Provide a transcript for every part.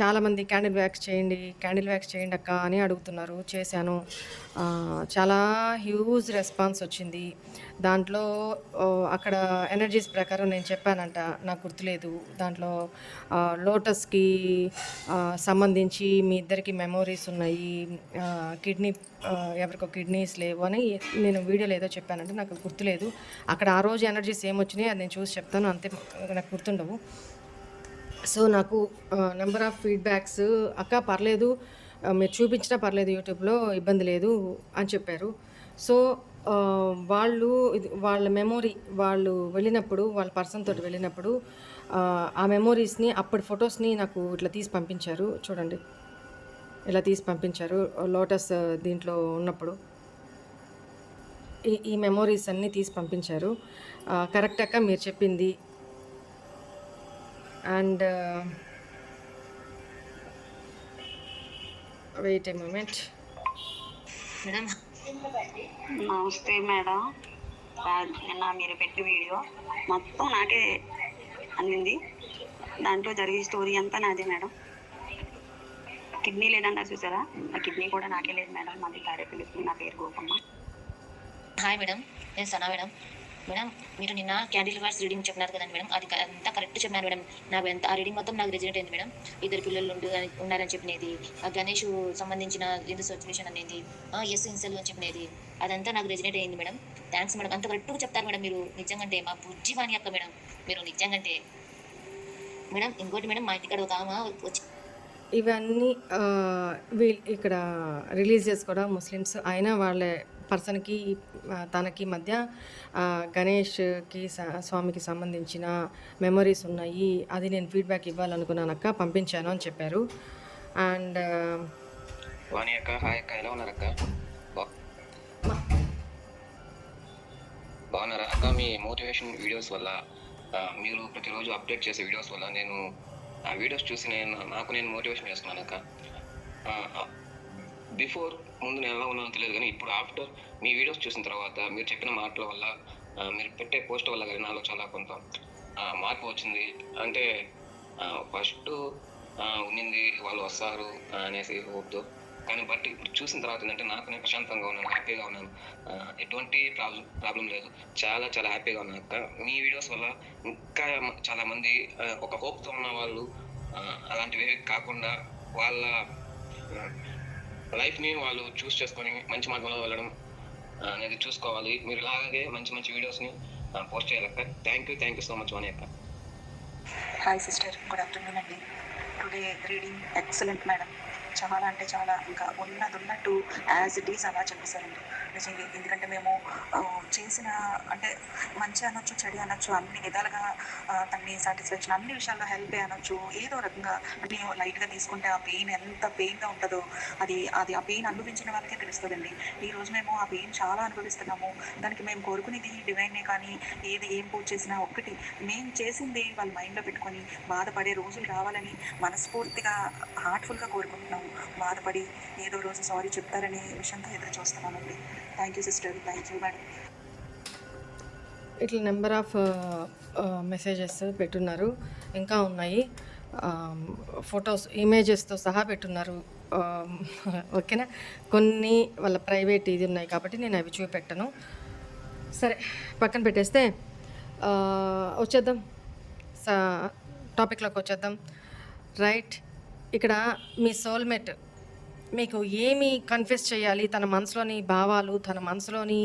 చాలామంది candle wax చేయండి candle wax చేయండి అక్క అని అడుగుతున్నారు. చేశాను. చాలా హ్యూజ్ రెస్పాన్స్ వచ్చింది. దాంట్లో అక్కడ ఎనర్జీస్ ప్రకారం నేను చెప్పానంట నాకు గుర్తులేదు. దాంట్లో లోటస్కి సంబంధించి మీ ఇద్దరికి మెమోరీస్ ఉన్నాయి. కిడ్నీ ఎవరికో కిడ్నీస్ లేవు అని నేను వీడియోలో ఏదో చెప్పానంటే నాకు గుర్తులేదు. అక్కడ ఆ రోజు ఎనర్జీస్ ఏమొచ్చినాయి అది నేను చూసి చెప్తాను. అంతే నాకు గుర్తుండవు. సో నాకు నెంబర్ ఆఫ్ ఫీడ్బ్యాక్స్ అక్క పర్లేదు మీరు చూపించినా పర్లేదు యూట్యూబ్లో ఇబ్బంది లేదు అని చెప్పారు. సో వాళ్ళు వాళ్ళ మెమొరీ వాళ్ళు వెళ్ళినప్పుడు వాళ్ళ పర్సన్ తోటి వెళ్ళినప్పుడు ఆ, ఆ మెమోరీస్ని అప్పటి ఫొటోస్ని నాకు ఇట్లా తీసి పంపించారు. చూడండి. ఇలా తీసి పంపించారు లోటస్ దీంట్లో ఉన్నప్పుడు. ఈ ఈ మెమోరీస్ అన్నీ తీసి పంపించారు. కరెక్ట్ అక్క మీరు చెప్పింది and wait a moment madam నమస్తే మేడం. నిన్న మీరు పెట్టిన వీడియో మొత్తం నాకే అందింది. దాంట్లో జరిగే స్టోరీ అంతా నాదే మేడం. కిడ్నీ లేదన్నారు చూసారా? ఆ కిడ్నీ కూడా నాకే లేదు మేడం. మాది తాడేపల్లి నా పేరు గోపమ్మ. Hi madam. నేను సనా మేడం. మేడం మీరు నిన్న క్యాండిల్ వార్స్ రీడింగ్ చెప్పినారు కదండి మేడం. అది అంతా కరెక్ట్ చెప్పినారు మేడం. నాకు ఎంత ఆ రీడింగ్ మొత్తం నాకు రిజల్ట్ అయింది మేడం. ఇద్దరు పిల్లలు ఉండు ఉన్నారని చెప్పినది. ఆ గణేష్ సంబంధించిన ఇది సిచ్యువేషన్ అనేది ఎస్ ఇన్సెల్ అని చెప్పినది. అదంతా నాకు రెజినేట్ అయింది మేడం. Thanks madam. అంత కరెక్ట్గా చెప్తారు మేడం మీరు. నిజంగంటే మా బుజ్జి వాణి యొక్క మేడం. మీరు నిజంగంటే. మేడం ఇంకోటి మేడం మా ఇంటికాడ ఒక ఆమె వచ్చి ఇవన్నీ వీల్ ఇక్కడ రిలీజ్ చేసుకోవడం ముస్లిమ్స్. అయినా వాళ్ళే పర్సన్కి తనకి మధ్య గణేష్కి స్వామికి సంబంధించిన మెమరీస్ ఉన్నాయి. అది నేను ఫీడ్బ్యాక్ ఇవ్వాలనుకున్నాను అక్క. పంపించాను అని చెప్పారు. అండ్ వాణి అక్క హాయ్ అక్క. ఎలా ఉన్నారు అక్క? బాగున్నారా అక్క? మీ మోటివేషన్ వీడియోస్ వల్ల మీరు ప్రతిరోజు అప్డేట్ చేసే వీడియోస్ వల్ల నేను ఆ వీడియోస్ చూసి నేను నాకు నేను మోటివేషన్ చేస్తున్నాను అక్క. బిఫోర్ ముందు నేను ఎలా ఉన్నానో తెలియదు కానీ ఇప్పుడు ఆఫ్టర్ మీ వీడియోస్ చూసిన తర్వాత మీరు చెప్పిన మాటల వల్ల మీరు పెట్టే పోస్ట్ వల్ల కానీ నాలో చాలా కొంత మార్పు వచ్చింది. అంటే ఫస్ట్ ఉన్నింది వాళ్ళు వస్తారు అనేసి హోప్తో. కానీ బట్ ఇప్పుడు చూసిన తర్వాత ఏంటంటే నాకు నేను ప్రశాంతంగా ఉన్నాను హ్యాపీగా ఉన్నాను. ఎటువంటి ప్రాబ్లం ప్రాబ్లం లేదు. చాలా చాలా హ్యాపీగా ఉన్నాను అక్క. మీ వీడియోస్ వల్ల ఇంకా చాలామంది చాలా మంది ఒక హోప్తో ఉన్న వాళ్ళు అలాంటివి కాకుండా వాళ్ళ లైఫ్ని వాళ్ళు చూస్ చేసుకొని మంచి మార్గంలో వెళ్ళడం అనేది చూసుకోవాలి. మీరు ఇలాగే మంచి మంచి వీడియోస్ని post చేయాలక్క thank you thank you so much Vani అక్క హాయ్ సిస్టర్ గుడ్ ఆఫ్టర్నూన్ అండి. టుడే రీడింగ్ ఎక్సలెంట్ మేడం చాలా అంటే చాలా ఇంకా ఉన్నది ఉన్నట్టు యాజ్ ఇట్ ఈస్ అలా చెప్పేశారండి. నిజంగా ఎందుకంటే మేము చేసిన అంటే మంచి అనొచ్చు చెడు అనొచ్చు అన్ని విధాలుగా తన్ని సాటిస్ఫాక్షన్ అన్ని విషయాల్లో హెల్ప్ అనొచ్చు ఏదో రకంగా అంటే లైట్గా తీసుకుంటే ఆ పెయిన్ ఎంత పెయిన్గా ఉంటుందో అది అది ఆ పెయిన్ అనుభవించిన వాళ్ళకే తెలుస్తుందండి. ఈ రోజు మేము ఆ పెయిన్ చాలా అనుభవిస్తున్నాము. దానికి మేము కోరుకునేది డివైనే కానీ ఏది ఏం పూజ చేసినా ఒక్కటి. మేము చేసింది వాళ్ళ మైండ్లో పెట్టుకొని బాధపడే రోజులు రావాలని మనస్ఫూర్తిగా హార్ట్ఫుల్గా కోరుకుంటున్నాము. బాధపడి ఏదో రోజు సారీ చెప్తారనే విషయంతో ఎదురు చూస్తున్నామండి thank you sister thank you madam ఇట్లా నెంబర్ ఆఫ్ మెసేజెస్ పెట్టున్నారు. ఇంకా ఉన్నాయి. ఫొటోస్ ఇమేజెస్తో సహా పెట్టున్నారు. ఓకేనా? కొన్ని వాళ్ళ ప్రైవేట్ ఇది ఉన్నాయి కాబట్టి నేను అవి చూపెట్టను. సరే పక్కన పెట్టేస్తే వచ్చేద్దాం. సా టాపిక్లోకి వచ్చేద్దాం. రైట్ ఇక్కడ మీ సోల్మేట్ మీకు ఏమి కన్ఫ్యూస్ చేయాలి? తన మనసులోని భావాలు తన మనసులోని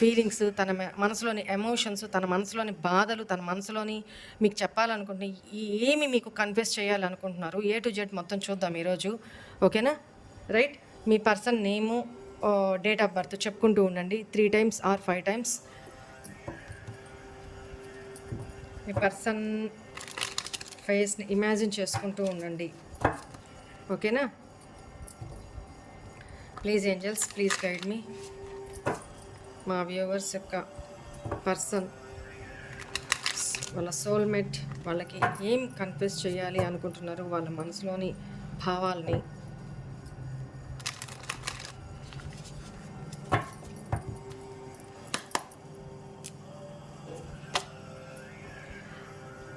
ఫీలింగ్స్ తన మనసులోని ఎమోషన్స్ తన మనసులోని బాధలు తన మనసులోని మీకు చెప్పాలనుకుంటే ఏమి మీకు కన్ఫ్యూస్ చేయాలనుకుంటున్నారు? ఏ టు జెడ్ మొత్తం చూద్దాం ఈరోజు. ఓకేనా? Right me person name date of birth చెప్పుకుంటూ ఉండండి. Three times or five times me person ఫేస్ని ఇమాజిన్ చేసుకుంటూ ఉండండి. ఓకేనా? Please angels please guide me. మా వ్యూవర్స్ యొక్క పర్సన్ వాళ్ళ సోల్మేట్ వాళ్ళకి ఏం కన్ఫ్యూజ్ చేయాలి అనుకుంటున్నారు వాళ్ళ మనసులోని భావాల్ని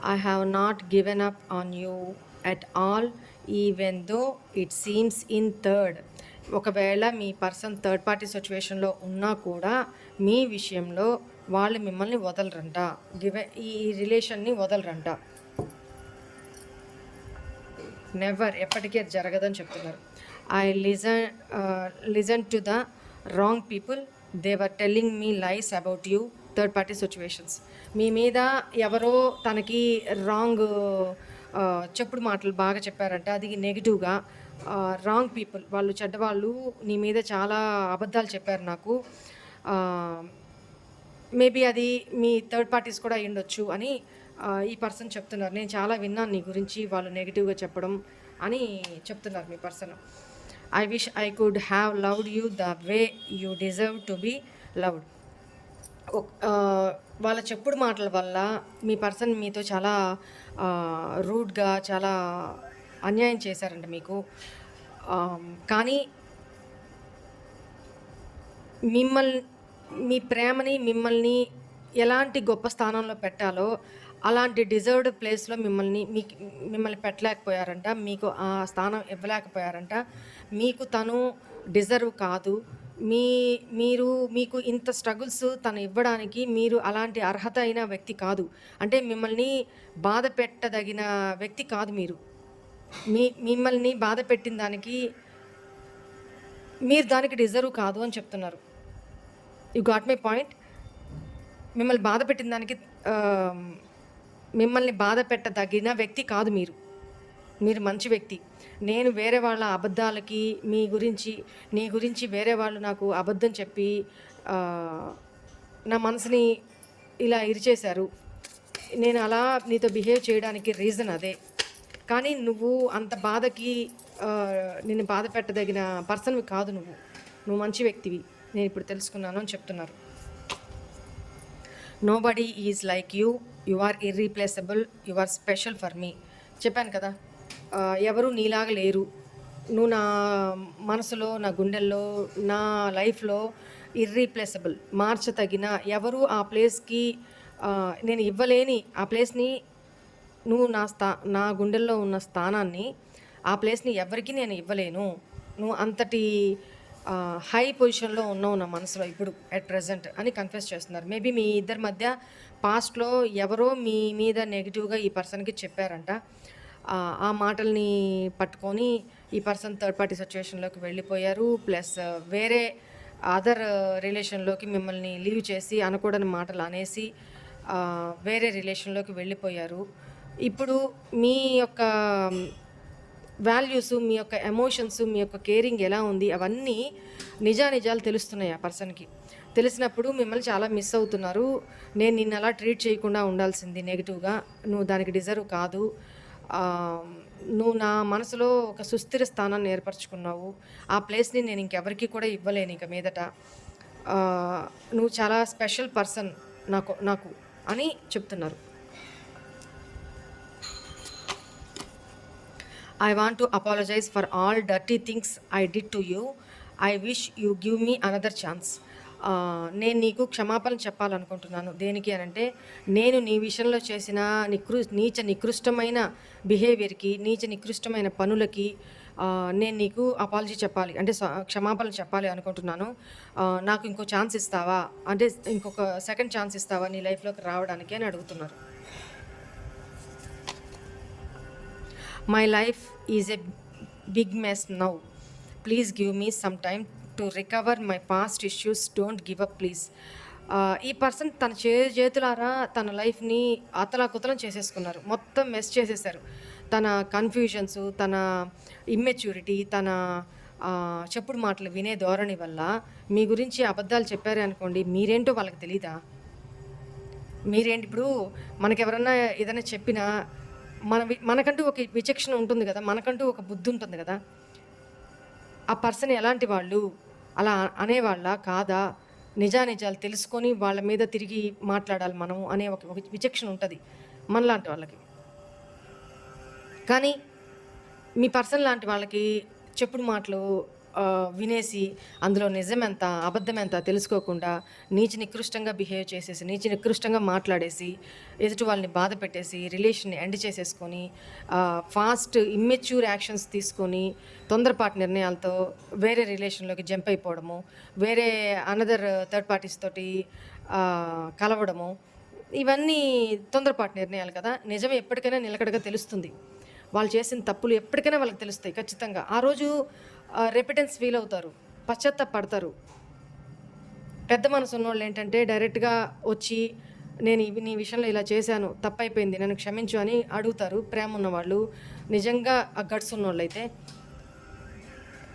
I have not given up on you at all even though it seems in third ఒకవేళ మీ పర్సన్ థర్డ్ పార్టీ సిచ్యువేషన్లో ఉన్నా కూడా మీ విషయంలో వాళ్ళు మిమ్మల్ని వదలరంట. డివై ఈ రిలేషన్ని వదలరంట. నెవర్ ఎప్పటికీ అది జరగదని చెప్తున్నారు. I listen listen to the wrong people they were telling me lies about you third party situations మీ మీద ఎవరో తనకి రాంగ్ uh, చెప్పుడు మాటలు బాగా చెప్పారంట. అది నెగిటివ్గా రాంగ్ పీపుల్ వాళ్ళు చెడ్డవాళ్ళు నీ మీద చాలా అబద్ధాలు చెప్పారు నాకు. మేబీ అది మీ థర్డ్ పార్టీస్ కూడా ఉండొచ్చు అని ఈ పర్సన్ చెప్తున్నారు. నేను చాలా విన్నాను నీ గురించి వాళ్ళు నెగిటివ్గా చెప్పడం అని చెప్తున్నారు మీ person I wish I could have loved you the way you deserve to be loved వాళ్ళ చెప్పుడు మాటల వల్ల మీ పర్సన్ మీతో చాలా రూడ్గా చాలా అన్యాయం చేశారంట మీకు. కానీ మిమ్మల్ని మీ ప్రేమని మిమ్మల్ని ఎలాంటి గొప్ప స్థానంలో పెట్టాలో అలాంటి డిజర్వ్డ్ ప్లేస్లో మిమ్మల్ని మీకు మిమ్మల్ని పెట్టలేకపోయారంట మీకు ఆ స్థానం ఇవ్వలేకపోయారంట. మీకు తను డిజర్వ్ కాదు. మీ మీరు మీకు ఇంత స్ట్రగుల్స్ తను ఇవ్వడానికి మీరు అలాంటి అర్హత అయిన వ్యక్తి కాదు. అంటే మిమ్మల్ని బాధ పెట్టదగిన వ్యక్తి కాదు మీరు. మీ మిమ్మల్ని బాధ పెట్టిన దానికి మీరు దానికి డిజర్వ్ కాదు అని చెప్తున్నారు. యు గాట్ మై పాయింట్ మిమ్మల్ని బాధ పెట్టిన దానికి మిమ్మల్ని బాధ పెట్టదగిన వ్యక్తి కాదు మీరు. మీరు మంచి వ్యక్తి. నేను వేరే వాళ్ళ అబద్ధాలకి మీ గురించి నీ గురించి వేరే వాళ్ళు నాకు అబద్ధం చెప్పి నా మనసుని ఇలా ఇరిచేశారు. నేను అలా నీతో బిహేవ్ చేయడానికి రీజన్ అదే. కానీ నువ్వు అంత బాధకి నేను బాధ పెట్టదగిన పర్సన్వి కాదు నువ్వు. నువ్వు మంచి వ్యక్తివి. నేను ఇప్పుడు తెలుసుకున్నాను అని చెప్తున్నారు. Nobody is like you you are irreplaceable you are special for me చెప్పాను కదా. ఎవరు నీలాగా లేరు. నువ్వు నా మనసులో నా గుండెల్లో నా లైఫ్లో ఇర్రీప్లేసబుల్ మార్చతగిన ఎవరు ఆ ప్లేస్కి నేను ఇవ్వలేని ఆ ప్లేస్ని నువ్వు నా స్థా నా గుండెల్లో ఉన్న స్థానాన్ని ఆ ప్లేస్ని ఎవరికి నేను ఇవ్వలేను. నువ్వు అంతటి హై పొజిషన్లో ఉన్నావు నా మనసులో ఇప్పుడు అట్ ప్రజెంట్ అని కన్ఫెస్ చేస్తున్నారు. మేబీ మీ ఇద్దరి మధ్య పాస్ట్లో ఎవరో మీ మీద నెగిటివ్గా ఈ పర్సన్కి చెప్పారంట. ఆ, మాటల్ని పట్టుకొని ఈ పర్సన్ థర్డ్ పార్టీ సిచ్యువేషన్లోకి వెళ్ళిపోయారు. ప్లస్ వేరే అదర్ రిలేషన్లోకి మిమ్మల్ని లీవ్ చేసి అనకూడని మాటలు అనేసి వేరే రిలేషన్లోకి వెళ్ళిపోయారు. ఇప్పుడు మీ యొక్క వాల్యూస్ మీ యొక్క ఎమోషన్స్ మీ యొక్క కేరింగ్ ఎలా ఉంది? అవన్నీ నిజానిజాలు తెలుస్తున్నాయి ఆ పర్సన్కి. తెలిసినప్పుడు మిమ్మల్ని చాలా మిస్ అవుతున్నారు. నేను నిన్ను అలా ట్రీట్ చేయకుండా ఉండాల్సింది నెగిటివ్గా నువ్వు దానికి డిజర్వ్ కాదు. నువ్వు నా మనసులో ఒక సుస్థిర స్థానాన్ని ఏర్పరచుకున్నావు. ఆ ప్లేస్ని నేను ఇంకెవరికి కూడా ఇవ్వలేను ఇక మీదట. నువ్వు చాలా స్పెషల్ పర్సన్ నాకు నాకు అని చెప్తున్నారు. I want to apologise for all dirty things I did to you I wish you give me another chance నేను నీకు క్షమాపణ చెప్పాలనుకుంటున్నాను. దేనికి అని అంటే నేను నీ విషయంలో చేసిన నికృ నీచ నికృష్టమైన బిహేవియర్కి నీచ నికృష్టమైన పనులకి నేను నీకు అపాలజీ చెప్పాలి అంటే స- క్షమాపణ చెప్పాలి అనుకుంటున్నాను. నాకు ఇంకో ఛాన్స్ ఇస్తావా? అంటే ఇంకొక సెకండ్ ఛాన్స్ ఇస్తావా నీ లైఫ్లోకి రావడానికి అని అడుగుతున్నారు. My life is a big mess now please give me some time to recover my past issues don't give up please ఈ పర్సన్ తన చే చేతులారా తన లైఫ్ని అతలాకుతలం చేసేసుకున్నారు. మొత్తం మెస్ చేసేసారు. తన కన్ఫ్యూజన్స్ తన ఇమ్మెచ్యూరిటీ తన చెప్పుడు మాటలు వినే ధోరణి వల్ల మీ గురించి అబద్ధాలు చెప్పారే అనుకోండి మీరేంటో వాళ్ళకి తెలీదా? మీరేంటి ఇప్పుడు మనకెవరన్నా ఏదైనా చెప్పినా మన వి- మనకంటూ ఒక విచక్షణ ఉంటుంది కదా మనకంటూ ఒక బుద్ధి ఉంటుంది కదా. ఆ పర్సన్ ఎలాంటి వాళ్ళు అలా అనేవాళ్ళ? కాదా? నిజానిజాలు తెలుసుకొని వాళ్ళ మీద తిరిగి మాట్లాడాలి మనం అనే ఒక విచక్షణ ఉంటుంది మనలాంటి వాళ్ళకి. కానీ మీ పర్సన్ లాంటి వాళ్ళకి చెప్పుడు మాటలు వినేసి అందులో నిజం ఎంత అబద్ధం ఎంత తెలుసుకోకుండా నీచి నికృష్టంగా బిహేవ్ చేసేసి నీచి నికృష్టంగా మాట్లాడేసి ఎదుటి వాళ్ళని బాధ పెట్టేసి రిలేషన్ని ఎండ్ చేసేసుకొని ఫాస్ట్ ఇమ్మెచ్యూర్ యాక్షన్స్ తీసుకొని తొందరపాటు నిర్ణయాలతో వేరే రిలేషన్లోకి జంప్ అయిపోవడము వేరే అనదర్ థర్డ్ పార్టీస్ తోటి కలవడము ఇవన్నీ తొందరపాటు నిర్ణయాలు కదా. నిజం ఎప్పటికైనా నిలకడగా తెలుస్తుంది. వాళ్ళు చేసిన తప్పులు ఎప్పటికైనా వాళ్ళకి తెలుస్తాయి ఖచ్చితంగా. ఆ రోజు రెపిటెన్స్ ఫీల్ అవుతారు పశ్చాత్తాపడతారు. పెద్ద మనసు ఉన్నోళ్ళు ఏంటంటే డైరెక్ట్గా వచ్చి నేను నీ విషయంలో ఇలా చేశాను తప్పైపోయింది నన్ను క్షమించు అని అడుగుతారు. ప్రేమ ఉన్నవాళ్ళు నిజంగా ఆ గట్స్ ఉన్నోళ్ళు అయితే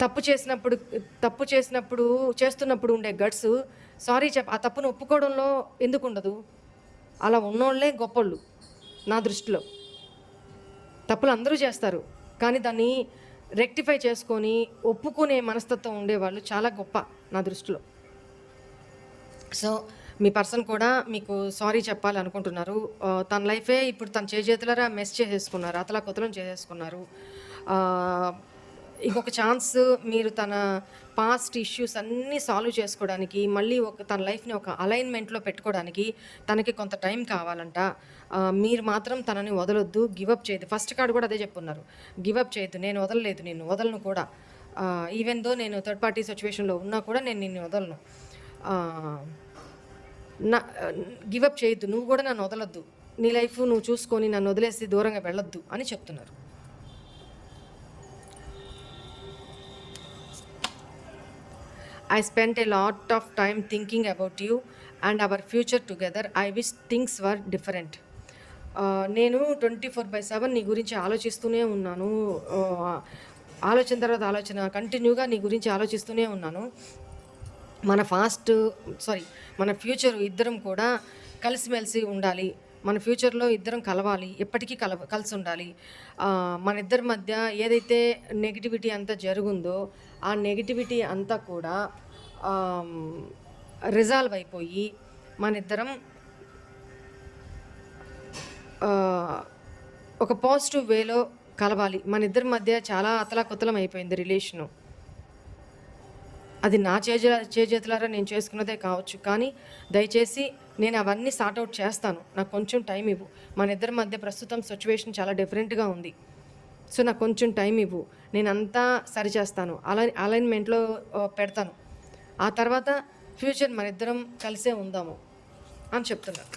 తప్పు చేసినప్పుడు తప్పు చేసినప్పుడు చేస్తున్నప్పుడు ఉండే గట్స్ సారీ చెప్ ఆ తప్పును ఒప్పుకోవడంలో ఎందుకు ఉండదు అలా ఉన్నోళ్ళే గొప్పోళ్ళు నా దృష్టిలో. తప్పులు అందరూ చేస్తారు కానీ దాన్ని రెక్టిఫై చేసుకొని ఒప్పుకునే మనస్తత్వం ఉండేవాళ్ళు చాలా గొప్ప నా దృష్టిలో. సో మీ పర్సన్ కూడా మీకు సారీ చెప్పాలనుకుంటున్నారు. తన లైఫే ఇప్పుడు తన చేతులరా మెస్ చేసేసుకున్నారు అతలా కొతలం చేసేసుకున్నారు. ఇంకొక ఛాన్స్ మీరు తన పాస్ట్ ఇష్యూస్ అన్నీ సాల్వ్ చేసుకోవడానికి మళ్ళీ ఒక తన లైఫ్ని ఒక అలైన్మెంట్లో పెట్టుకోవడానికి తనకి కొంత టైం కావాలంట. మీరు మాత్రం తనని వదలొద్దు గివప్ చేయదు ఫస్ట్ కార్డు కూడా అదే చెప్పున్నారు. గివప్ చేయొద్దు నేను వదలలేదు నేను వదలను కూడా. ఈవెన్ దో నేను థర్డ్ పార్టీ సిచ్యువేషన్లో ఉన్నా కూడా నేను నిన్ను వదలను. నా గివప్ చేయొద్దు నువ్వు కూడా నన్ను వదలొద్దు. నీ లైఫ్ నువ్వు చూసుకొని నన్ను వదిలేసి దూరంగా వెళ్ళొద్దు అని చెప్తున్నారు. I spent a lot of time thinking about you and our future together. I wish things were different. Uh, నేను ట్వంటీ ఫోర్ బై సెవెన్ నీ గురించి ఆలోచిస్తూనే ఉన్నాను uh, ఆలోచన తర్వాత ఆలోచన కంటిన్యూగా నీ గురించి ఆలోచిస్తూనే ఉన్నాను మన ఫాస్ట్ సారీ మన ఫ్యూచర్ ఇద్దరం కూడా కలిసిమెలిసి ఉండాలి మన ఫ్యూచర్లో ఇద్దరం కలవాలి ఎప్పటికీ కల కలిసి ఉండాలి మన ఇద్దరి మధ్య ఏదైతే నెగిటివిటీ అంతా జరుగుందో ఆ నెగిటివిటీ అంతా కూడా రిజాల్వ్ అయిపోయి మన ఇద్దరం ఒక పాజిటివ్ వేలో కలవాలి. మన ఇద్దరి మధ్య చాలా అతలాకుతలం అయిపోయింది రిలేషను. అది నా చేజ చేజేతులారా నేను చేసుకున్నదే కావచ్చు. కానీ దయచేసి నేను అవన్నీ సార్ట్అవుట్ చేస్తాను. నాకు కొంచెం టైం ఇవ్వు. మన ఇద్దరి మధ్య ప్రస్తుతం సిచ్యువేషన్ చాలా డిఫరెంట్గా ఉంది. సో నాకు కొంచెం టైం ఇవ్వు. నేను అంతా సరిచేస్తాను అలా అలైన్మెంట్లో పెడతాను. ఆ తర్వాత ఫ్యూచర్ మన ఇద్దరం కలిసే ఉందాము అని చెప్తున్నారు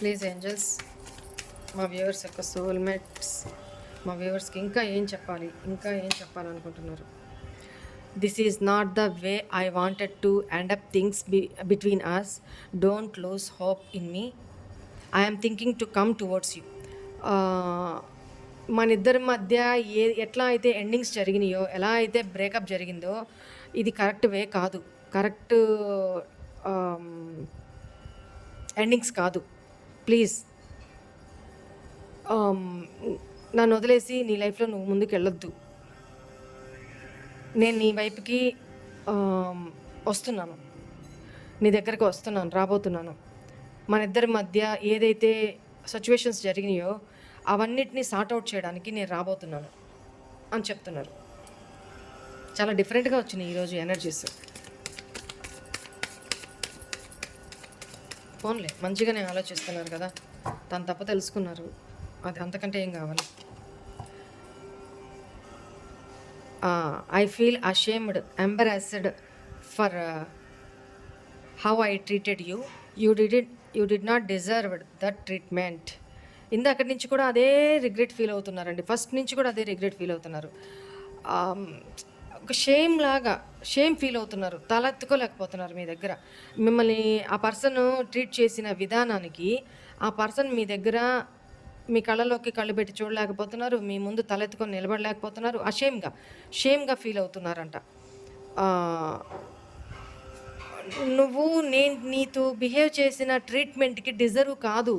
ప్లీజ్ ఏంజల్స్ మా వ్యూవర్స్ యొక్క సోల్మేట్స్ మా వ్యూవర్స్కి ఇంకా ఏం చెప్పాలి ఇంకా ఏం చెప్పాలనుకుంటున్నారు? This is not the way I wanted to end up things b between us don't lose hope in me I'm thinking to come towards you మన ఇద్దరి మధ్య ఏ ఎట్లా అయితే ఎండింగ్స్ జరిగినాయో ఎలా అయితే బ్రేకప్ జరిగిందో ఇది కరెక్ట్ వే కాదు. కరెక్ట్ ఎండింగ్స్ కాదు. ప్లీజ్ నన్ను వదిలేసి నీ లైఫ్లో నువ్వు ముందుకు వెళ్ళొద్దు నేను నీ వైపుకి వస్తున్నాను. నీ దగ్గరకు వస్తున్నాను రాబోతున్నాను. మన ఇద్దరి మధ్య ఏదైతే సిచ్యువేషన్స్ జరిగినాయో అవన్నిటిని సార్ట్అవుట్ చేయడానికి నేను రాబోతున్నాను అని చెప్తున్నారు. చాలా డిఫరెంట్గా వచ్చినాయి ఈరోజు ఎనర్జీస్ ఫోన్లే మంచిగానే ఆలోచిస్తున్నారు కదా. తను తప్ప తెలుసుకున్నారు. అది అంతకంటే ఏం కావాలి? I feel ashamed embarrassed for how I treated you you did you did not deserved that treatment ఇందాక నుంచి కూడా అదే రిగ్రెట్ ఫీల్ అవుతున్నారండి. ఫస్ట్ నుంచి కూడా అదే రిగ్రెట్ ఫీల్ అవుతున్నారు. ఒక షేమ్ లాగా షేమ్ ఫీల్ అవుతున్నారు. తలెత్తుకోలేకపోతున్నారు మీ దగ్గర. మిమ్మల్ని ఆ పర్సన్ ట్రీట్ చేసిన విధానానికి ఆ పర్సన్ మీ దగ్గర మీ కళ్ళలోకి కళ్ళు పెట్టి చూడలేకపోతున్నారు మీ ముందు తలెత్తుకొని నిలబడలేకపోతున్నారు. అషేమ్గా షేమ్గా ఫీల్ అవుతున్నారంట. నువ్వు నేను నీతో బిహేవ్ చేసిన ట్రీట్మెంట్కి డిజర్వ్ కాదు.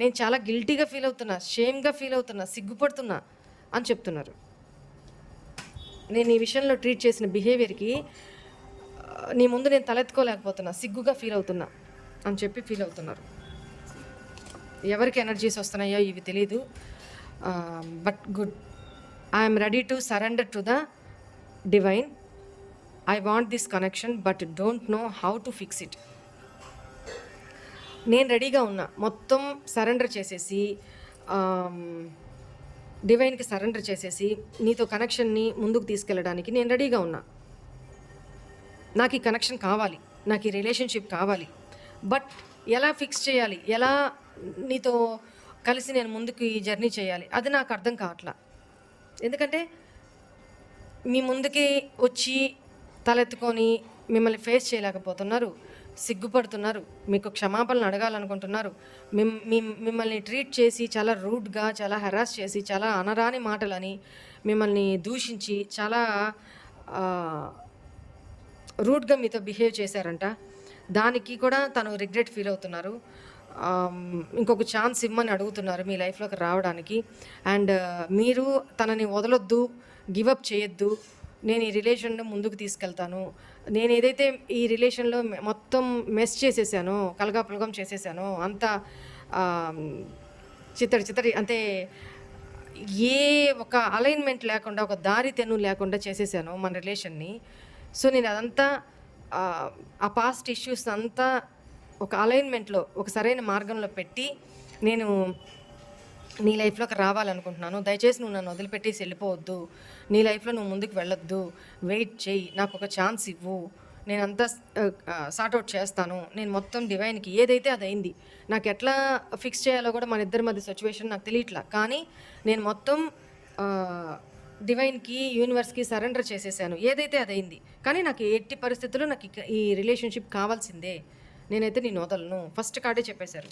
నేను చాలా గిల్టీగా ఫీల్ అవుతున్నా షేమ్గా ఫీల్ అవుతున్నా సిగ్గుపడుతున్నా అని చెప్తున్నారు. నేను ఈ విషయంలో ట్రీట్ చేసిన బిహేవియర్కి నీ ముందు నేను తలెత్తుకోలేకపోతున్నా సిగ్గుగా ఫీల్ అవుతున్నా అని చెప్పి ఫీల్ అవుతున్నారు. ఎవరికి ఎనర్జీస్ వస్తున్నాయో ఇవి తెలీదు. But good. I'm ready to surrender to the divine. I want this connection but don't know how to fix it. నేను రెడీగా ఉన్నా. మొత్తం సరెండర్ చేసేసి డివైన్కి సరెండర్ చేసేసి నీతో కనెక్షన్ని ముందుకు తీసుకెళ్ళడానికి నేను రెడీగా ఉన్నా. నాకు ఈ కనెక్షన్ కావాలి. నాకు ఈ రిలేషన్షిప్ కావాలి. బట్ ఎలా ఫిక్స్ చేయాలి? ఎలా నీతో కలిసి నేను ముందుకు ఈ జర్నీ చేయాలి. అది నాకు అర్థం కావట్లా. ఎందుకంటే మీ ముందుకి వచ్చి తలెత్తుకొని మిమ్మల్ని ఫేస్ చేయలేకపోతున్నారు సిగ్గుపడుతున్నారు మీకు క్షమాపణలు అడగాలనుకుంటున్నారు మిమ్ మిమ్- మిమ్మల్ని ట్రీట్ చేసి చాలా రూడ్గా చాలా హెరాస్ చేసి చాలా అనరాని మాటలని మిమ్మల్ని దూషించి చాలా రూడ్గా మీతో బిహేవ్ చేశారంట. దానికి కూడా తను రిగ్రెట్ ఫీల్ అవుతున్నారు. ఇంకొక ఛాన్స్ ఇమ్మని అడుగుతున్నారు మీ లైఫ్లోకి రావడానికి. అండ్ మీరు తనని వదలొద్దు గివప్ చేయొద్దు నేను ఈ రిలేషన్ను ముందుకు తీసుకెళ్తాను. నేను ఏదైతే ఈ రిలేషన్లో మొత్తం మెస్ చేసేసానో కలగాపులగం చేసేసానో అంతా చిత్తడి చిత్తడి అంటే ఏ ఒక అలైన్మెంట్ లేకుండా ఒక దారి తెను లేకుండా చేసేసాను మన రిలేషన్ని. సో నేను అదంతా ఆ పాస్ట్ ఇష్యూస్ అంతా ఒక అలైన్మెంట్లో ఒక సరైన మార్గంలో పెట్టి నేను నీ లైఫ్లోకి రావాలనుకుంటున్నాను. దయచేసి నువ్వు నన్ను వదిలిపెట్టేసి వెళ్ళిపోవద్దు. నీ లైఫ్లో నువ్వు ముందుకు వెళ్ళొద్దు. వెయిట్ చేయి. నాకు ఒక ఛాన్స్ ఇవ్వు. నేనంతా సార్ట్అవుట్ చేస్తాను. నేను మొత్తం డివైన్కి ఏదైతే అది అయింది నాకు ఎట్లా ఫిక్స్ చేయాలో కూడా మన ఇద్దరి మధ్య సిచ్యువేషన్ నాకు తెలియట్లా. కానీ నేను మొత్తం డివైన్కి యూనివర్స్కి సరెండర్ చేసేసాను. ఏదైతే అది అయింది. కానీ నాకు ఎట్టి పరిస్థితుల్లో నాకు ఈ రిలేషన్షిప్ కావాల్సిందే. నేనైతే నేను వదలను ఫస్ట్ కార్డే చెప్పేశారు.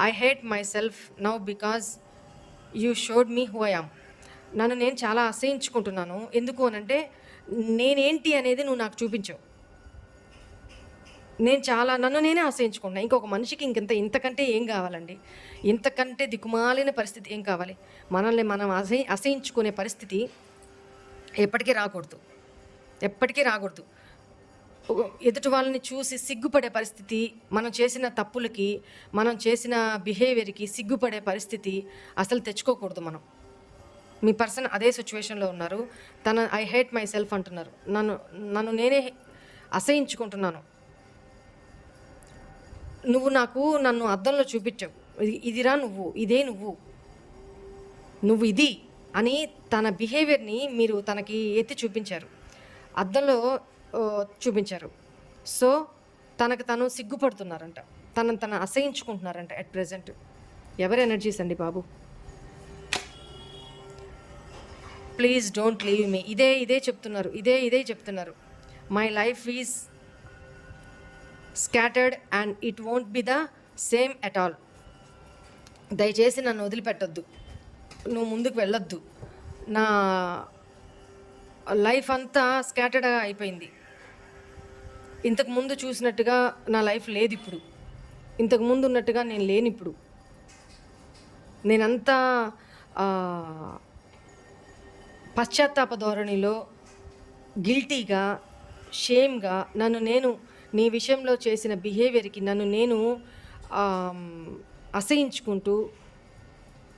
I hate myself now because you showed me who I am నన్ను నేను చాలా అసహించుకుంటున్నాను. ఎందుకు అనంటే నేనేంటి అనేది నువ్వు నాకు చూపించావు. నేను చాలా నన్ను నేనే అసహించుకున్నా ఇంకొక మనిషికి ఇంకెంత ఇంతకంటే ఏం కావాలండి? ఇంతకంటే దిక్కుమాలిన పరిస్థితి ఏం కావాలి? మనల్ని మనం అసహి అసహించుకునే పరిస్థితి ఎప్పటికీ రాకూడదు. ఎప్పటికీ రాకూడదు. ఎదుటి వాళ్ళని చూసి సిగ్గుపడే పరిస్థితి మనం చేసిన తప్పులకి మనం చేసిన బిహేవియర్కి సిగ్గుపడే పరిస్థితి అసలు తెచ్చుకోకూడదు మనం. మీ పర్సన్ అదే సిచ్యువేషన్లో ఉన్నారు. తన ఐ హేట్ మై సెల్ఫ్ అంటున్నారు. నన్ను నన్ను నేనే అసహించుకుంటున్నాను. నువ్వు నాకు నన్ను అద్దంలో చూపించావు. ఇదిరా నువ్వు ఇదే నువ్వు. నువ్వు ఇది అని తన బిహేవియర్ని మీరు తనకి ఎత్తి చూపించారు. అద్దంలో చూపించారు. సో తనకు తను సిగ్గుపడుతున్నారంట. తనను తను అసహించుకుంటున్నారంట అట్ ప్రజెంట్ ఎవరి ఎనర్జీస్ అండి బాబు? ప్లీజ్ డోంట్ లీవ్ మీ ఇదే ఇదే చెప్తున్నారు. ఇదే ఇదే చెప్తున్నారు. My life is scattered and it won't be the same at all దయచేసి నన్ను వదిలిపెట్టొద్దు. నువ్వు ముందుకు వెళ్ళొద్దు. నా లైఫ్ అంతా స్కాటర్డ్గా అయిపోయింది. ఇంతకు ముందు చూసినట్టుగా నా లైఫ్ లేదు ఇప్పుడు ఇంతకు ముందు ఉన్నట్టుగా నేను లేని ఇప్పుడు నేనంతా పశ్చాత్తాప ధోరణిలో గిల్టీగా షేమ్గా నన్ను నేను నీ విషయంలో చేసిన బిహేవియర్కి నన్ను నేను అసహించుకుంటూ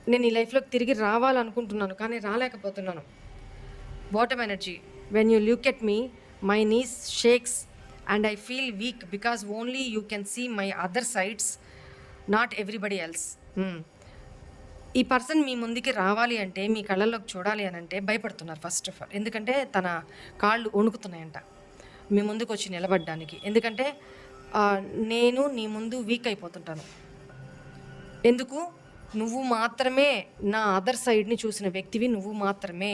నేను ఈ లైఫ్లోకి తిరిగి రావాలనుకుంటున్నాను కానీ రాలేకపోతున్నాను. Bottom energy when you look at me my knees shake and I feel weak because only you can see my other sides not everybody else ఈ పర్సన్ మీ ముందుకి రావాలి అంటే మీ కళ్ళల్లోకి చూడాలి అని అంటే భయపడుతున్నారు ఫస్ట్ ఆఫ్ ఆల్ ఎందుకంటే తన కాళ్ళు వణుకుతున్నాయంట. మీ ముందుకు వచ్చి నిలబడడానికి. ఎందుకంటే నేను నీ ముందు వీక్ అయిపోతుంటాను. ఎందుకు? నువ్వు మాత్రమే నా అదర్ సైడ్ని చూసిన వ్యక్తివి నువ్వు మాత్రమే.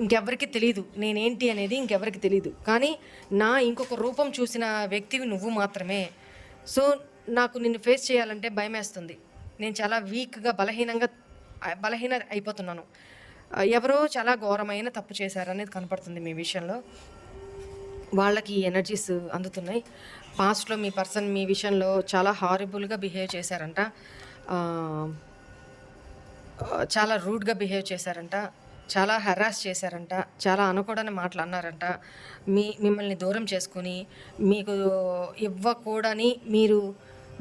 ఇంకెవరికి తెలియదు నేనేంటి అనేది ఇంకెవరికి తెలియదు కానీ నా ఇంకొక రూపం చూసిన వ్యక్తివి నువ్వు మాత్రమే. సో నాకు నిన్ను ఫేస్ చేయాలంటే భయం వేస్తుంది నేను చాలా వీక్గా బలహీనంగా బలహీన అయిపోతున్నాను. ఎవరో చాలా ఘోరమైన తప్పు చేశారనేది కనపడుతుంది మీ విషయంలో. వాళ్ళకి ఈ ఎనర్జీస్ అందుతున్నాయి. పాస్ట్లో మీ పర్సన్ మీ విషయంలో చాలా హారిబుల్గా బిహేవ్ చేశారంట. చాలా రూడ్గా బిహేవ్ చేశారంట. చాలా హెరాస్ చేశారంట చాలా అనుకోడని మాటలు అన్నారంట. మీ మిమ్మల్ని దూరం చేసుకుని మీకు ఇవ్వకూడని మీరు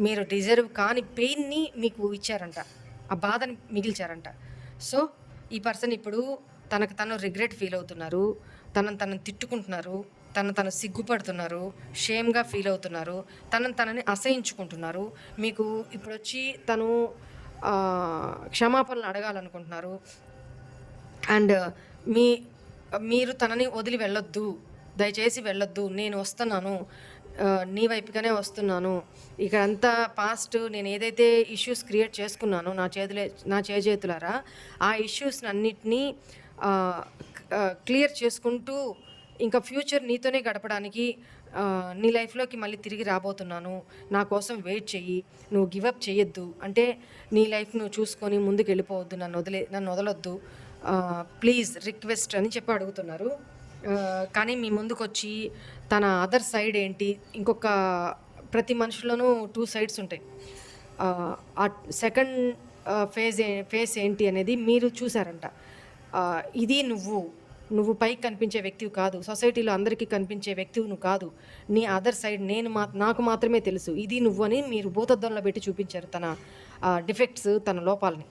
మీరు డిజర్వ్ కాని పెయిన్ని మీకు ఇచ్చారంట. ఆ బాధని మిగిల్చారంట. సో ఈ పర్సన్ ఇప్పుడు తనకు తను రిగ్రెట్ ఫీల్ అవుతున్నారు తనను తనను తిట్టుకుంటున్నారు తను తను సిగ్గుపడుతున్నారు షేమ్గా ఫీల్ అవుతున్నారు తనను తనని అసహించుకుంటున్నారు మీకు ఇప్పుడు వచ్చి తను క్షమాపణలు అడగాలనుకుంటున్నారు అండ్ మీ మీరు తనని వదిలి వెళ్ళొద్దు. దయచేసి వెళ్ళొద్దు. నేను వస్తున్నాను. నీ వైపుగానే వస్తున్నాను. ఇక అంతా పాస్ట్ నేను ఏదైతే ఇష్యూస్ క్రియేట్ చేసుకున్నానో నా చేతులే నా చేతులారా ఆ ఇష్యూస్ అన్నిటినీ క్లియర్ చేసుకుంటూ ఇంకా ఫ్యూచర్ నీతోనే గడపడానికి నీ లైఫ్లోకి మళ్ళీ తిరిగి రాబోతున్నాను. నా కోసం వెయిట్ చెయ్యి. నువ్వు గివప్ చేయొద్దు అంటే నీ లైఫ్ నువ్వు చూసుకొని ముందుకు వెళ్ళిపోవద్దు నన్ను వదిలే నన్ను వదలొద్దు. ప్లీజ్ రిక్వెస్ట్ అని చెప్పి అడుగుతున్నారు. కానీ మీ ముందుకు వచ్చి తన అదర్ సైడ్ ఏంటి? ఇంకొక ప్రతి మనుషులోనూ టూ సైడ్స్ ఉంటాయి. ఆ, సెకండ్ ఫేజ్ ఫేస్ ఏంటి అనేది మీరు చూసారంట ఇది నువ్వు నువ్వు పైకి కనిపించే వ్యక్తివి కాదు. సొసైటీలో అందరికీ కనిపించే వ్యక్తివి నువ్వు కాదు. నీ అదర్ సైడ్ నేను మా నాకు మాత్రమే తెలుసు. ఇది నువ్వు అని మీరు భూతద్దంలో పెట్టి చూపించారు తన డిఫెక్ట్స్ తన లోపాలని.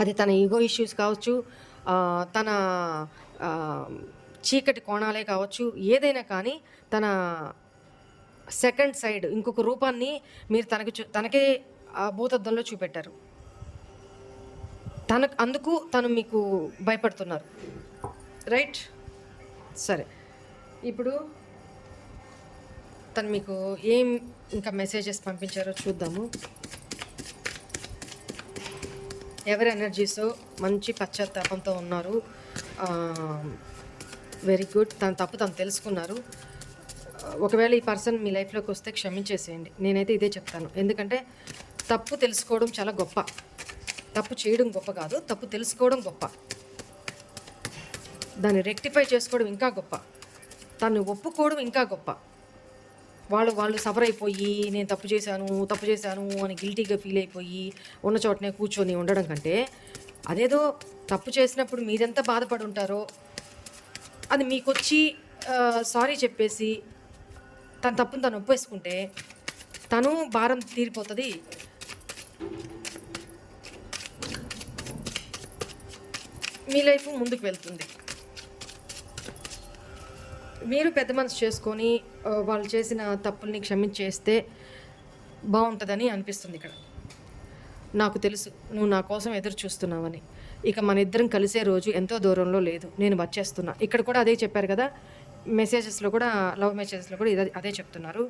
అది తన ఈగో ఇష్యూస్ కావచ్చు తన చీకటి కోణాలే కావచ్చు ఏదైనా కానీ తన సెకండ్ సైడ్ ఇంకొక రూపాన్ని మీరు తనకి చూ తనకే ఆ భూతద్దంలో చూపెట్టారు. తనకు అందుకు తను మీకు భయపడుతున్నారు. రైట్ సరే. ఇప్పుడు తను మీకు ఏం ఇంకా మెసేజెస్ పంపించారో చూద్దాము. ఎవరి ఎనర్జీస్? మంచి పశ్చాత్తాపంతో ఉన్నారు. Very good. తన తప్పు తను తెలుసుకున్నారు. ఒకవేళ ఈ పర్సన్ మీ లైఫ్లోకి వస్తే క్షమించేసేయండి. నేనైతే ఇదే చెప్తాను. ఎందుకంటే తప్పు తెలుసుకోవడం చాలా గొప్ప. తప్పు చేయడం గొప్ప కాదు తప్పు తెలుసుకోవడం గొప్ప. దాన్ని రెక్టిఫై చేసుకోవడం ఇంకా గొప్ప. తను ఒప్పుకోవడం ఇంకా గొప్ప. వాళ్ళు వాళ్ళు సఫర్ అయిపోయి నేను తప్పు చేశాను తప్పు చేశాను అని గిల్టీగా ఫీల్ అయిపోయి ఉన్న చోటనే కూర్చొని ఉండడం కంటే అదేదో తప్పు చేసినప్పుడు మీరెంత బాధపడి ఉంటారో అది మీకు వచ్చి సారీ చెప్పేసి తన తప్పును తను ఒప్పేసుకుంటే తను భారం తీరిపోతుంది. మీ లైఫ్ ముందుకు వెళ్తుంది. మీరు పెద్ద మనసు చేసుకొని వాళ్ళు చేసిన తప్పుల్ని క్షమించేస్తే బాగుంటుందని అనిపిస్తుంది ఇక్కడ. నాకు తెలుసు నువ్వు నా కోసం ఎదురు చూస్తున్నావని. ఇక మన ఇద్దరం కలిసే రోజు ఎంతో దూరంలో లేదు. నేను వచ్చేస్తున్నా. ఇక్కడ కూడా అదే చెప్పారు కదా మెసేజెస్లో కూడా లవ్ మెసేజెస్లో కూడా ఇదే అదే చెప్తున్నారు.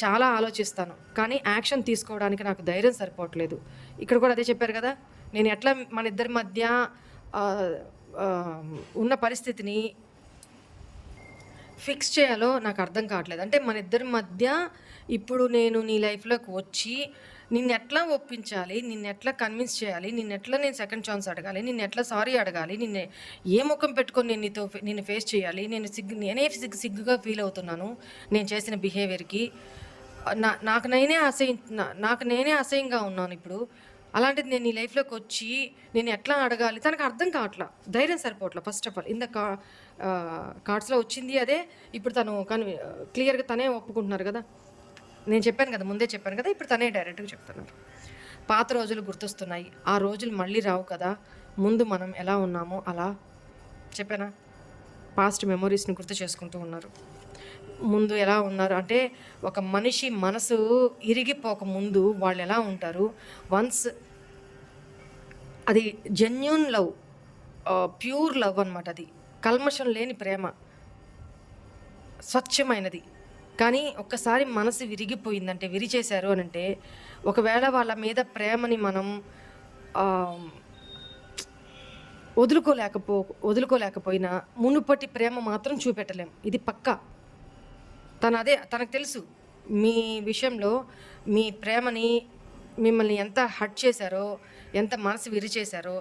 చాలా ఆలోచిస్తాను కానీ యాక్షన్ తీసుకోవడానికి నాకు ధైర్యం సరిపోవట్లేదు. ఇక్కడ కూడా అదే చెప్పారు కదా నేను ఎట్లా మన ఇద్దరి మధ్య ఉన్న పరిస్థితిని ఫిక్స్ చేయాలో నాకు అర్థం కావట్లేదు. అంటే మన ఇద్దరి మధ్య ఇప్పుడు నేను నీ లైఫ్లోకి వచ్చి నిన్ను ఎట్లా ఒప్పించాలి? నిన్ను ఎట్లా కన్విన్స్ చేయాలి? నిన్ను ఎట్లా నేను సెకండ్ ఛాన్స్ అడగాలి? నిన్ను ఎట్లా సారీ అడగాలి? నిన్ను ఏ ముఖం పెట్టుకొని నేను నీతో నేను ఫేస్ చేయాలి? నేను సిగ్గు నేనే సిగ్గు సిగ్గుగా ఫీల్ అవుతున్నాను నేను చేసిన బిహేవియర్కి నా నాకు నేనే అసహ్యం నా- నాకు నేనే అసహ్యంగా ఉన్నాను ఇప్పుడు. అలాంటిది నేను నీ లైఫ్లోకి వచ్చి నేను ఎట్లా అడగాలి? తనకు అర్థం కావట్లా. ధైర్యం సరిపోవట్లా ఫస్ట్ ఆఫ్ ఆల్ ఇంత కా కార్డ్స్లో వచ్చింది అదే ఇప్పుడు తను కన్ క్లియర్గా తనే ఒప్పుకుంటున్నారు కదా. నేను చెప్పాను కదా ముందే చెప్పాను కదా ఇప్పుడు తనే డైరెక్ట్గా చెప్తున్నారు. పాత రోజులు గుర్తొస్తున్నాయి ఆ రోజులు మళ్ళీ రావు కదా ముందు మనం ఎలా ఉన్నామో అలా చెప్పానా? పాస్ట్ మెమొరీస్ని గుర్తు చేసుకుంటూ ఉన్నారు. ముందు ఎలా ఉన్నారు అంటే ఒక మనిషి మనసు ఇరిగిపోక ముందు వాళ్ళు ఎలా ఉంటారు? వన్స్ అది జెన్యున్ లవ్ ప్యూర్ లవ్ అనమాట అది. కల్మషం లేని ప్రేమ స్వచ్ఛమైనది. కానీ ఒక్కసారి మనసు విరిగిపోయిందంటే విరిచేశారు అని అంటే ఒకవేళ వాళ్ళ మీద ప్రేమని మనం వదులుకోలేకపో వదులుకోలేకపోయినా మునుపటి ప్రేమ మాత్రం చూపెట్టలేం. ఇది పక్కా. తను అదే తనకు తెలుసు మీ విషయంలో మీ ప్రేమని మిమ్మల్ని ఎంత హట్ చేశారో ఎంత మనసు విరిచేశారో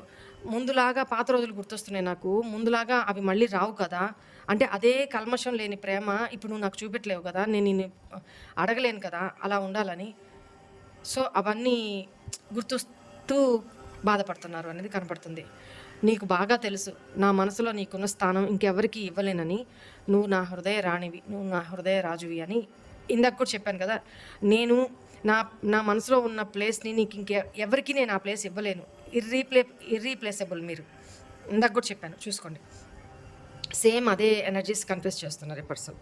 ముందులాగా పాత రోజులు గుర్తొస్తున్నాయి నాకు. ముందులాగా అవి మళ్ళీ రావు కదా. అంటే అదే కల్మషం లేని ప్రేమ ఇప్పుడు నువ్వు నాకు చూపెట్టలేవు కదా. నేను నిన్ను అడగలేను కదా. అలా ఉండాలని. సో అవన్నీ గుర్తొస్తూ బాధపడుతున్నారు అనేది కనపడుతుంది. నీకు బాగా తెలుసు. నా మనసులో నీకున్న స్థానం ఇంకెవరికి ఇవ్వలేనని. నువ్వు నా హృదయ రాణివి. నువ్వు నా హృదయ రాజువి అని ఇందాక కూడా చెప్పాను కదా. నేను నా నా మనసులో ఉన్న ప్లేస్ని నీకు ఇంకె ఎవరికి నేను ఆ ప్లేస్ ఇవ్వలేను. ఇర్రీప్లే ఇర్రీప్లేసబుల్ మీరు. ఇందాక కూడా చెప్పాను చూసుకోండి. సేమ్ అదే ఎనర్జీస్ కన్ఫ్యూస్ చేస్తున్నారు ఈ పర్సన్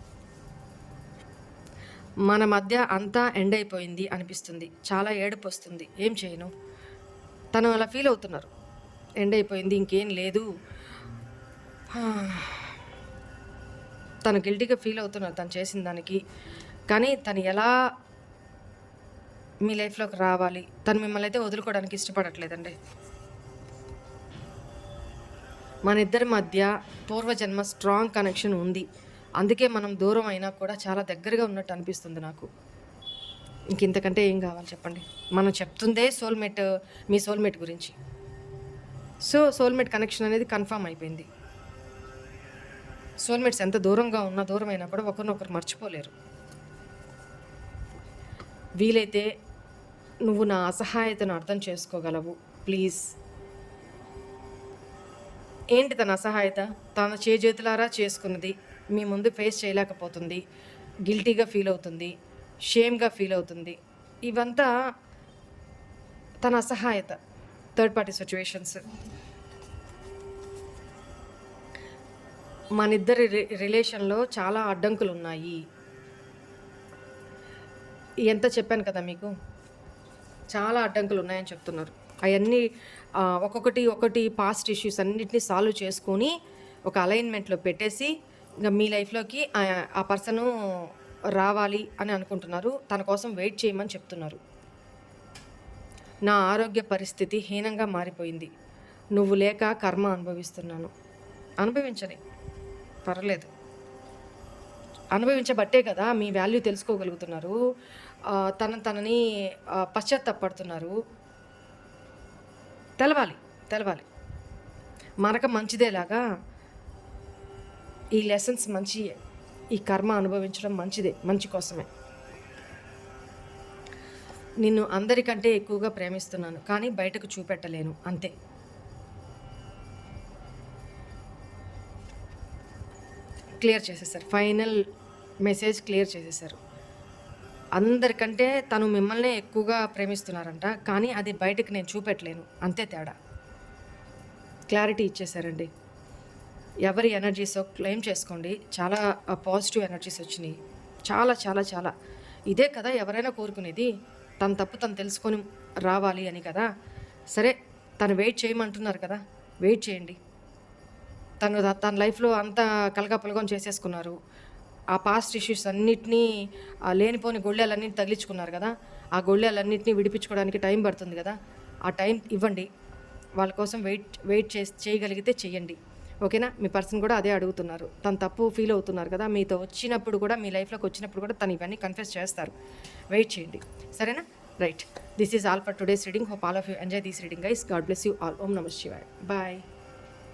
మన మధ్య అంతా ఎండ్ అయిపోయింది అనిపిస్తుంది. చాలా ఏడుపు వస్తుంది. ఏం చేయను? తను అలా ఫీల్ అవుతున్నారు. ఎండ్ అయిపోయింది ఇంకేం లేదు. తను గిల్టీగా ఫీల్ అవుతున్నారు తను చేసిన దానికి. కానీ తను ఎలా మీ లైఫ్లోకి రావాలి. తను మిమ్మల్ని అయితే వదులుకోవడానికి ఇష్టపడట్లేదండి. మన ఇద్దరి మధ్య పూర్వజన్మ స్ట్రాంగ్ కనెక్షన్ ఉంది. అందుకే మనం దూరం అయినా కూడా చాలా దగ్గరగా ఉన్నట్టు అనిపిస్తుంది నాకు. ఇంక ఇంతకంటే ఏం కావాలి చెప్పండి? మనం చెప్తుందే సోల్మేట్ మీ సోల్మేట్ గురించి. సో సోల్మేట్ కనెక్షన్ అనేది కన్ఫర్మ్ అయిపోయింది. సోల్మేట్స్ ఎంత దూరంగా ఉన్నా దూరం అయినా కూడా ఒకరినొకరు మర్చిపోలేరు. వీలైతే నువ్వు నా అసహాయతను అర్థం చేసుకోగలవు. ప్లీజ్. ఏంటి తన అసహాయత? తన చేజేతులారా చేసుకున్నది. మీ ముందు ఫేస్ చేయలేకపోతుంది. గిల్టీగా ఫీల్ అవుతుంది. షేమ్గా ఫీల్ అవుతుంది. ఇవంతా తన అసహాయత. Third party situations. మన ఇద్దరి రి- రిలేషన్లో చాలా అడ్డంకులు ఉన్నాయి ఎంత చెప్పాను కదా మీకు? చాలా అడ్డంకులు ఉన్నాయని చెప్తున్నారు. అవన్నీ ఒక్కొక్కటి ఒకటి పాస్ట్ ఇష్యూస్ అన్నిటిని సాల్వ్ చేసుకొని ఒక అలైన్మెంట్లో పెట్టేసి ఇంకా మీ లైఫ్లోకి ఆ- ఆ పర్సను రావాలి అని అనుకుంటున్నారు. తన కోసం వెయిట్ చేయమని చెప్తున్నారు. నా ఆరోగ్య పరిస్థితి హీనంగా మారిపోయింది. నువ్వు లేక కర్మ అనుభవిస్తున్నాను. అనుభవించని. పర్లేదు అనుభవించబట్టే కదా మీ వాల్యూ తెలుసుకోగలుగుతున్నారు. తన తనని పశ్చాత్తపడుతున్నారు. తెలవాలి తెలవాలి. మనక మంచిదేలాగా ఈ లెసన్స్ మంచి ఈ కర్మ అనుభవించడం మంచిదే మంచి కోసమే. నిన్ను అందరికంటే ఎక్కువగా ప్రేమిస్తున్నాను కానీ బయటకు చూపెట్టలేను అంతే. క్లియర్ చేసేసారు ఫైనల్ మెసేజ్ క్లియర్ చేసేసారు. అందరికంటే తను మిమ్మల్నే ఎక్కువగా ప్రేమిస్తున్నారంట కానీ అది బయటకు నేను చూపెట్టలేను. అంతే తేడా. క్లారిటీ ఇచ్చేశారండి. ఎవరి ఎనర్జీస్ క్లెయిమ్ చేసుకోండి. చాలా పాజిటివ్ ఎనర్జీస్ వచ్చినాయి. చాలా చాలా చాలా. ఇదే కదా ఎవరైనా కోరుకునేది తన తప్పు తను తెలుసుకొని రావాలి అని కదా. సరే తను వెయిట్ చేయమంటున్నారు కదా. వెయిట్ చేయండి. తను తన లైఫ్లో అంతా కలగపలగం చేసేసుకున్నారు. ఆ పాస్ట్ ఇష్యూస్ అన్నిటినీ లేనిపోని గొళ్ళెలన్నింటినీ తగిలించుకున్నారు కదా. ఆ గొళ్ళెలన్నింటినీ విడిపించుకోవడానికి టైం పడుతుంది కదా. ఆ టైం ఇవ్వండి. వాళ్ళ కోసం వెయిట్ వెయిట్ చేసి చేయగలిగితే చేయండి. ఓకేనా? మీ పర్సన్ కూడా అదే అడుగుతున్నారు. తను తప్పు ఫీల్ అవుతున్నారు కదా. మీతో వచ్చినప్పుడు కూడా మీ లైఫ్లోకి వచ్చినప్పుడు కూడా తను ఇవన్నీ కన్ఫ్యూస్ చేస్తారు. వెయిట్ చేయండి. సరేనా? Right. This is all for today's reading hope all of you enjoy these reading guys God bless you all ఓం నమ శివాయ్. బాయ్